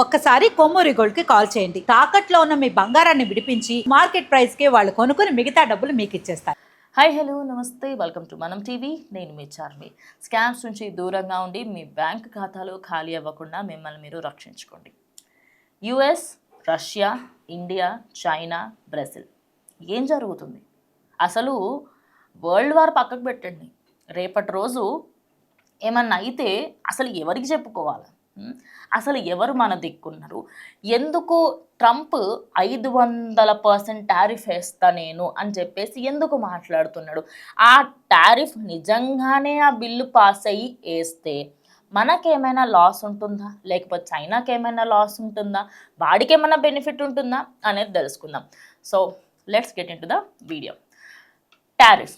ఒక్కసారి కొమ్మూరి గోల్డ్కి కాల్ చేయండి. తాకట్లో ఉన్న మీ బంగారాన్ని విడిపించి మార్కెట్ ప్రైస్కి వాళ్ళు కొనుక్కుని మిగతా డబ్బులు మీకు ఇచ్చేస్తారు. Hi hello namaste welcome to Manam TV. నేను మీ చార్మి. స్కామ్స్ నుంచి దూరంగా ఉండి మీ బ్యాంక్ ఖాతాలు ఖాళీ అవ్వకుండా మిమ్మల్ని మీరు రక్షించుకోండి. US Russia India China Brazil. ఏం జరుగుతుంది? అసలు వరల్డ్ వార్ పక్కకు పెట్టండి. రేపటి రోజు ఏమన్నా అయితే అసలు ఎవరికి చెప్పుకోవాలి? అసలు ఎవరు మన దిక్కున్నారు? ఎందుకు ట్రంప్ ఐదు వందల పర్సెంట్ టారిఫ్ వేస్తా నేను అని చెప్పేసి ఎందుకు మాట్లాడుతున్నాడు? ఆ టారిఫ్ నిజంగానే ఆ బిల్లు పాస్ అయ్యి వేస్తే మనకేమైనా లాస్ ఉంటుందా? లేకపోతే చైనాకి ఏమైనా లాస్ ఉంటుందా? వాడికి ఏమైనా బెనిఫిట్ ఉంటుందా? అనేది తెలుసుకుందాం. So let's get into the video tariff.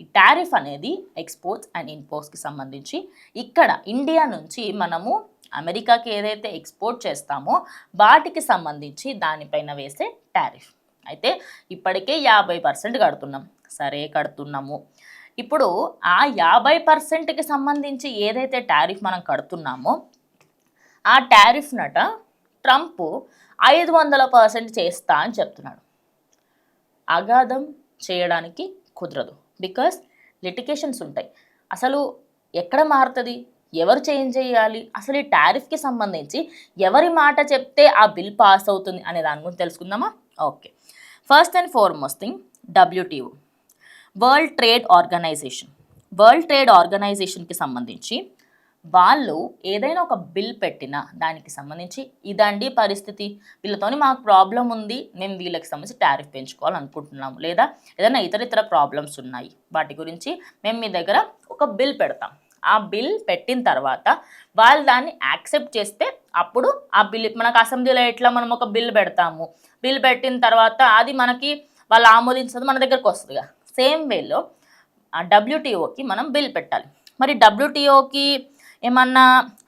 ఈ టారిఫ్ అనేది ఎక్స్పోర్ట్స్ అండ్ ఇంపోర్ట్స్కి సంబంధించి ఇక్కడ ఇండియా నుంచి మనము అమెరికాకి ఏదైతే ఎక్స్పోర్ట్ చేస్తామో వాటికి సంబంధించి దానిపైన వేసే టారిఫ్. అయితే ఇప్పటికే యాభై పర్సెంట్ కడుతున్నాం. సరే కడుతున్నాము. ఇప్పుడు ఆ యాభై పర్సెంట్కి సంబంధించి ఏదైతే టారిఫ్ మనం కడుతున్నామో ఆ టారిఫ్ నట ట్రంప్ ఐదు వందల పర్సెంట్ చేస్తా అని చెప్తున్నాడు. అగాధం చేయడానికి కుదరదు. బికాస్ లిటికేషన్స్ ఉంటాయి. అసలు ఎక్కడ మారుతుంది? ఎవరు చేంజ్ చేయాలి? అసలు ఈ టారిఫ్కి సంబంధించి ఎవరి మాట చెప్తే ఆ బిల్ పాస్ అవుతుంది అనే దాని గురించి తెలుసుకుందామా? Okay. First and foremost thing WTO world trade organization. World trade ఆర్గనైజేషన్కి సంబంధించి వాళ్ళు ఏదైనా ఒక బిల్ పెట్టినా దానికి సంబంధించి ఇదండి పరిస్థితి వీళ్ళతోని మాకు ప్రాబ్లం ఉంది మేము వీళ్ళకి సంబంధించి టారిఫ్ పెంచుకోవాలనుకుంటున్నాము. లేదా ఏదైనా ఇతర ఇతర ప్రాబ్లమ్స్ ఉన్నాయి వాటి గురించి మేము మీ దగ్గర ఒక బిల్ పెడతాం. ఆ బిల్ పెట్టిన తర్వాత వాళ్ళు దాన్ని యాక్సెప్ట్ చేస్తే అప్పుడు ఆ బిల్ మనకు అసెంబ్లీలో ఎట్లా మనం ఒక బిల్ పెడతాము? బిల్ పెట్టిన తర్వాత అది మనకి వాళ్ళు ఆమోదించదు మన దగ్గరకు వస్తుందిగా. సేమ్ వేలో డబ్ల్యూటీఓకి మనం బిల్ పెట్టాలి. మరి డబ్ల్యూటీఓకి ఏమన్నా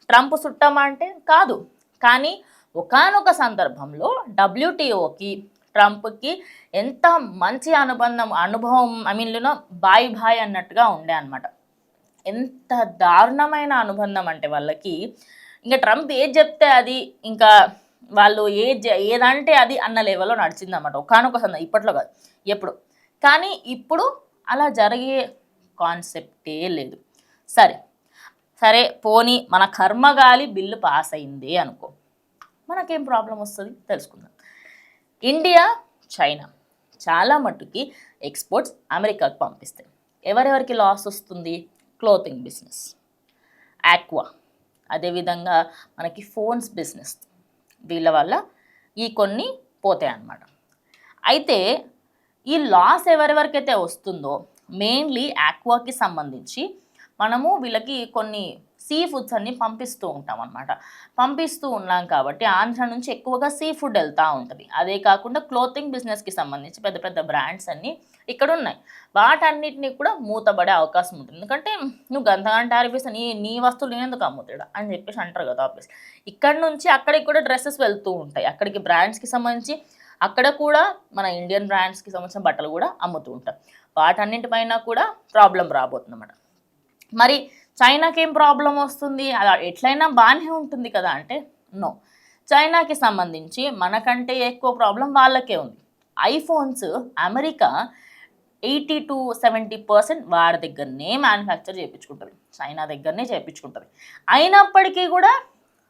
ట్రంప్ చుట్టమా అంటే కాదు. కానీ ఒకానొక సందర్భంలో డబ్ల్యూటీఓకి ట్రంప్కి ఎంత మంచి అనుబంధం అనుభవం ఐ మీన్ బాయ్ బాయ్ అన్నట్టుగా ఉండే అనమాట ఎంత దారుణమైన అనుబంధం అంటే వాళ్ళకి. ఇంకా ట్రంప్ ఏది చెప్తే అది ఇంకా వాళ్ళు ఏ ఏదంటే అది అన్న లెవెల్లో నడిచిందన్నమాట. ఒకనొక సందర్భం ఇప్పట్లో కాదు ఎప్పుడు. కానీ ఇప్పుడు అలా జరిగే కాన్సెప్టే లేదు. సరే సరే పోనీ మన కర్మగాలి బిల్లు పాస్ అయింది అనుకో. మనకేం ప్రాబ్లం వస్తుంది? తెలుసుకుందాం. ఇండియా చైనా చాలా మట్టుకి ఎక్స్పోర్ట్స్ అమెరికాకు పంపిస్తాయి. ఎవరెవరికి లాస్ వస్తుంది? క్లోతింగ్ బిజినెస్ ఆక్వా అదేవిధంగా మనకి ఫోన్స్ బిజినెస్ వీళ్ళ వల్ల ఈ కొన్ని పోతాయి అన్నమాట. అయితే ఈ లాస్ ఎవరెవరికైతే వస్తుందో మెయిన్లీ ఆక్వాకి సంబంధించి మనము వీళ్ళకి కొన్ని సీ ఫుడ్స్ అన్ని పంపిస్తూ ఉంటాం అనమాట పంపిస్తూ ఉన్నాం కాబట్టి ఆంధ్ర నుంచి ఎక్కువగా సీ ఫుడ్ వెళ్తూ ఉంటుంది. అదే కాకుండా క్లోతింగ్ బిజినెస్కి సంబంధించి పెద్ద పెద్ద బ్రాండ్స్ అన్నీ ఇక్కడ ఉన్నాయి వాటన్నిటినీ కూడా మూతబడే అవకాశం ఉంటుంది. ఎందుకంటే నువ్వు గంతగా టారిఫ్ నీ నీ వస్తువులు నేను ఎందుకు అమ్ముతాడు అని చెప్పేసి అంటారు కదా ఆఫీస్ ఇక్కడ నుంచి అక్కడికి కూడా డ్రెస్సెస్ వెళ్తూ ఉంటాయి. అక్కడికి బ్రాండ్స్కి సంబంధించి అక్కడ కూడా మన ఇండియన్ బ్రాండ్స్కి సంబంధించిన బట్టలు కూడా అమ్ముతూ ఉంటాం వాటన్నింటిపైన కూడా ప్రాబ్లం రాబోతుంది అన్నమాట మరి చైనాకి ఏం ప్రాబ్లం వస్తుంది? అది ఎట్లయినా బాగానే ఉంటుంది కదా అంటే నో చైనాకి సంబంధించి మనకంటే ఎక్కువ ప్రాబ్లం వాళ్ళకే ఉంది. IPhones America eighty to seventy percent వాడి దగ్గరనే మ్యానుఫ్యాక్చర్ చేయించుకుంటుంది చైనా దగ్గరనే చేయించుకుంటుంది అయినప్పటికీ కూడా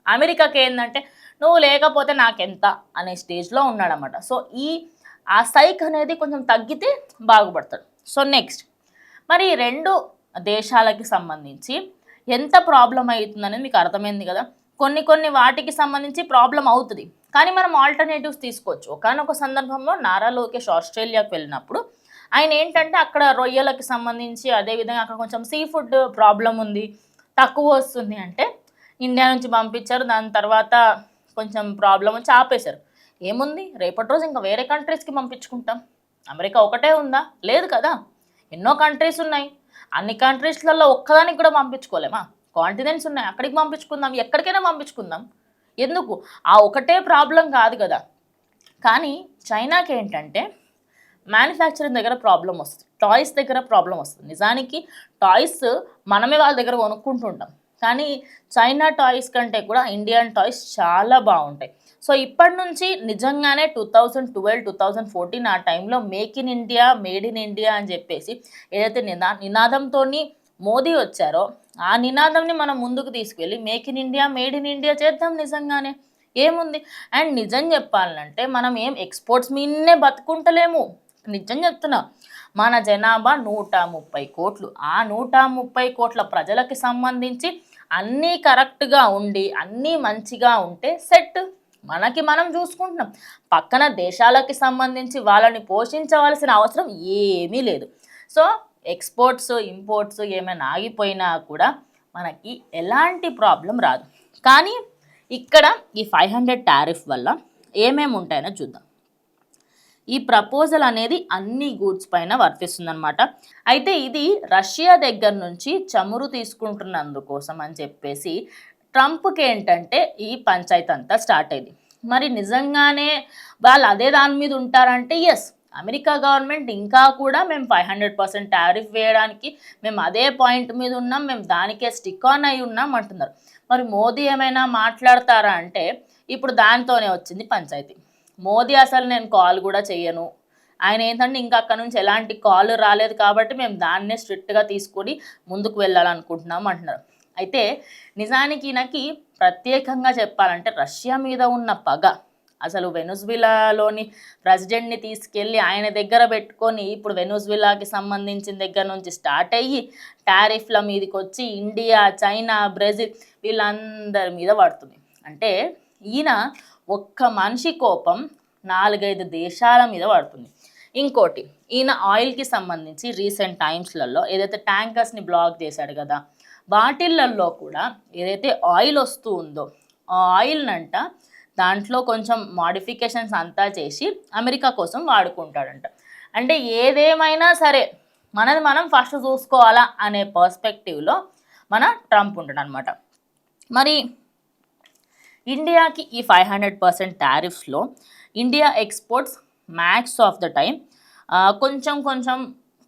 అమెరికాకి ఏంటంటే నువ్వు లేకపోతే నాకెంత? అనే స్టేజ్లో ఉన్నాడనమాట సో ఈ ఆ సైక్ అనేది కొంచెం తగ్గితే బాగుపడతాడు. So next. మరి రెండు దేశాలకి సంబంధించి ఎంత ప్రాబ్లం అవుతుందనేది మీకు అర్థమైంది కదా? కొన్ని కొన్ని వాటికి సంబంధించి ప్రాబ్లం అవుతుంది. కానీ మనం ఆల్టర్నేటివ్స్ తీసుకోవచ్చు. ఒకనొక సందర్భంలో నారా లోకేష్ ఆస్ట్రేలియాకి వెళ్ళినప్పుడు ఆయన ఏంటంటే అక్కడ రొయ్యలకి సంబంధించి అదేవిధంగా అక్కడ కొంచెం సీ ఫుడ్ ప్రాబ్లం ఉంది తక్కువ వస్తుంది అంటే ఇండియా నుంచి పంపించారు. దాని తర్వాత కొంచెం ప్రాబ్లం వచ్చి ఆపేశారు. ఏముంది? రేపటి రోజు ఇంకా వేరే కంట్రీస్కి పంపించుకుంటాం. అమెరికా ఒకటే ఉందా? లేదు కదా. ఎన్నో కంట్రీస్ ఉన్నాయి. అన్ని కంట్రీస్లలో ఒక్కదానికి కూడా పంపించుకోలేమా? కాంటినెంట్స్ ఉన్నాయి. అక్కడికి పంపించుకుందాం ఎక్కడికైనా పంపించుకుందాం. ఎందుకు? ఆ ఒకటే ప్రాబ్లం కాదు కదా. కానీ చైనాకి ఏంటంటే మ్యానుఫ్యాక్చరింగ్ దగ్గర ప్రాబ్లం వస్తుంది. టాయ్స్ దగ్గర ప్రాబ్లం వస్తుంది. నిజానికి టాయ్స్ మనమే వాళ్ళ దగ్గర కొనుక్కుంటుంటాం. కానీ చైనా టాయ్స్ కంటే కూడా ఇండియన్ టాయ్స్ చాలా బాగుంటాయి. సో ఇప్పటి నుంచి నిజంగానే two thousand twelve two thousand fourteen ఆ టైంలో make in India made in India అని చెప్పేసి ఏదైతే నినా నినాదంతో మోదీ వచ్చారో ఆ నినాదంని మనం ముందుకు తీసుకెళ్ళి make in India made in India చేద్దాం నిజంగానే. ఏముంది? అండ్ నిజం చెప్పాలంటే మనం ఏం ఎక్స్పోర్ట్స్ మీన్నే బతుకుంటలేము. నిజం చెప్తున్నా మన జనాభా నూట ముప్పై కోట్లు. ఆ నూట ముప్పై కోట్ల ప్రజలకి సంబంధించి అన్నీ కరెక్ట్గా ఉండి అన్నీ మంచిగా ఉంటే సెట్. మనకి మనం చూసుకుంటున్నాం. పక్కన దేశాలకి సంబంధించి వాళ్ళని పోషించవలసిన అవసరం ఏమీ లేదు. సో ఎక్స్పోర్ట్స్ ఇంపోర్ట్స్ ఏమైనా ఆగిపోయినా కూడా మనకి ఎలాంటి ప్రాబ్లం రాదు. కానీ ఇక్కడ ఈ ఫైవ్ హండ్రెడ్ టారిఫ్ వల్ల ఏమేమి ఉంటాయనో చూద్దాం. ఈ ప్రపోజల్ అనేది అన్ని గూడ్స్ పైన వర్తిస్తుందన్నమాట. అయితే ఇది రష్యా దగ్గర నుంచి చమురు తీసుకుంటున్నందుకోసం అని చెప్పేసి ట్రంప్కి ఏంటంటే ఈ పంచాయతీ అంతా స్టార్ట్ అయింది. మరి నిజంగానే వాళ్ళు అదే దాని మీద ఉంటారంటే ఎస్ అమెరికా గవర్నమెంట్ ఇంకా కూడా మేము ఫైవ్ హండ్రెడ్ పర్సెంట్ టారిఫ్ వేయడానికి మేము అదే పాయింట్ మీద ఉన్నాం మేము దానికే స్టిక్ ఆన్ అయి ఉన్నాం అంటున్నారు. మరి మోదీ ఏమైనా మాట్లాడతారా అంటే ఇప్పుడు దానితోనే వచ్చింది పంచాయతీ. మోదీ అసలు నేను కాల్ కూడా చేయను. ఆయన ఏంటంటే ఇంకా అక్కడ నుంచి ఎలాంటి కాల్ రాలేదు కాబట్టి మేము దాన్నే స్ట్రిక్ట్గా తీసుకొని ముందుకు వెళ్ళాలనుకుంటున్నాం అంటున్నారు. అయితే నిజానికి ఈయనకి ప్రత్యేకంగా చెప్పాలంటే రష్యా మీద ఉన్న పగ. అసలు వెనుజువిలాలోని ప్రెసిడెంట్ని తీసుకెళ్ళి ఆయన దగ్గర పెట్టుకొని ఇప్పుడు వెనుజువిలాకి సంబంధించిన దగ్గర నుంచి స్టార్ట్ అయ్యి టారిఫ్ల మీదకి వచ్చి ఇండియా చైనా బ్రెజిల్ వీళ్ళందరి మీద పడుతుంది. అంటే ఈయన ఒక్క మనిషి కోపం నాలుగైదు దేశాల మీద పడుతుంది. ఇంకోటి ఈయన ఆయిల్కి సంబంధించి రీసెంట్ టైమ్స్లలో ఏదైతే ట్యాంకర్స్ని బ్లాక్ చేశాడు కదా వాటిళ్ళల్లో కూడా ఏదైతే ఆయిల్ వస్తూ ఉందో ఆ ఆయిల్నంట దాంట్లో కొంచెం మాడిఫికేషన్స్ అంతా చేసి అమెరికా కోసం వాడుకుంటాడంట. అంటే ఏదేమైనా సరే మనది మనం ఫస్ట్ చూసుకోవాలా అనే పర్స్పెక్టివ్లో మన ట్రంప్ ఉంటాడు అనమాట మరి ఇండియాకి ఈ five hundred percent టారిఫ్స్లో India exports max of the time కొంచెం కొంచెం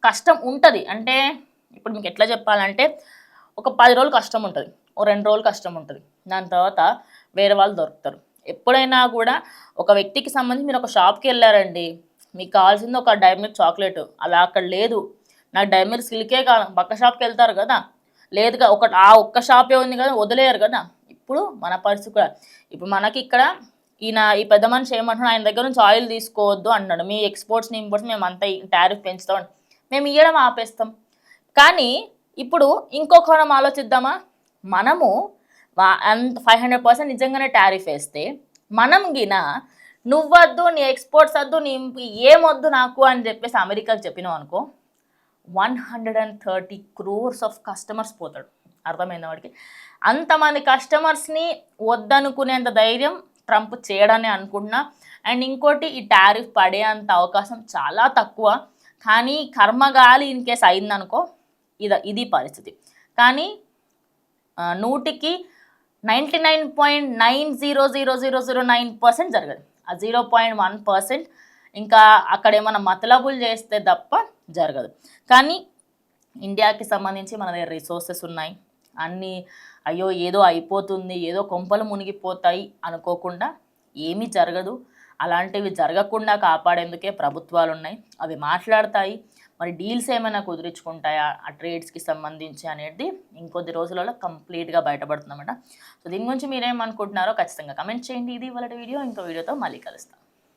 కష్టం ఉంటుంది. అంటే ఇప్పుడు మీకు ఎట్లా చెప్పాలంటే ఒక పది రోజులు కష్టం ఉంటుంది. ఓ రెండు రోజులు కష్టం ఉంటుంది. దాని తర్వాత వేరే వాళ్ళు దొరుకుతారు. ఎప్పుడైనా కూడా ఒక వ్యక్తికి సంబంధించి మీరు ఒక షాప్కి వెళ్ళారండి మీకు కావాల్సింది ఒక డైమిల్క్ చాక్లెట్. అలా అక్కడ లేదు. నాకు డైమిల్క్ సిల్కే కాదు. పక్క షాప్కి వెళ్తారు కదా. లేదుగా ఒక ఆ ఒక్క షాపే ఉంది కదా. వదిలేయరు కదా. ఇప్పుడు మన పరిస్థితి కూడా. ఇప్పుడు మనకి ఇక్కడ ఈయన ఈ పెద్ద మనిషి ఏమంటున్నాడు ఆయన దగ్గర నుంచి ఆయిల్ తీసుకోవద్దు అన్నాడు. మీ ఎక్స్పోర్ట్స్ని ఇంపోర్ట్స్ మేము అంతా టారిఫ్ పెంచుతాం. మేము ఇవ్వడం ఆపేస్తాం. కానీ ఇప్పుడు ఇంకో కోణం ఆలోచిద్దామా? మనము అంత ఫైవ్ హండ్రెడ్ పర్సెంట్ నిజంగానే టారిఫ్ వేస్తే మనం గిన నువ్వద్దు నీ ఎక్స్పోర్ట్స్ వద్దు నీ ఏమొద్దు నాకు అని చెప్పేసి అమెరికాకి చెప్పినావు అనుకో one hundred and thirty crores of customers పోతాడు. అర్థమైంది వాడికి? అంతమంది కస్టమర్స్ని వద్దనుకునేంత ధైర్యం ట్రంప్ చేయడని అనుకుంటున్నా. అండ్ ఇంకోటి ఈ టారిఫ్ పడేంత అవకాశం చాలా తక్కువ. కానీ కర్మగాలి ఇన్ కేస్ అయిందనుకో ఇది ఇది పరిస్థితి. కానీ నూటికి ninety nine point nine zero zero zero zero nine percent జరగదు. ఆ జీరో పాయింట్ వన్ పర్సెంట్ ఇంకా అక్కడ ఏమైనా మతలబులు చేస్తే తప్ప జరగదు. కానీ ఇండియాకి సంబంధించి మన దగ్గర రిసోర్సెస్ ఉన్నాయి. అన్నీ అయ్యో ఏదో అయిపోతుంది ఏదో కొంపలు మునిగిపోతాయి అనుకోకుండా ఏమీ జరగదు. అలాంటివి జరగకుండా కాపాడేందుకే ప్రభుత్వాలు ఉన్నాయి అవి మాట్లాడతాయి. మరి డీల్స్ ఏమైనా కుదుర్చుకుంటాయా? ఆ ట్రేడ్స్కి సంబంధించి అనేది ఇంకొద్ది రోజులలో కంప్లీట్గా బయటపడుతుందన్నమాట. సో దీని గురించి మీరేమనుకుంటున్నారో ఖచ్చితంగా కమెంట్ చేయండి. ఇది ఇవాళ వీడియో. ఇంకో వీడియోతో మళ్ళీ కలుస్తాం.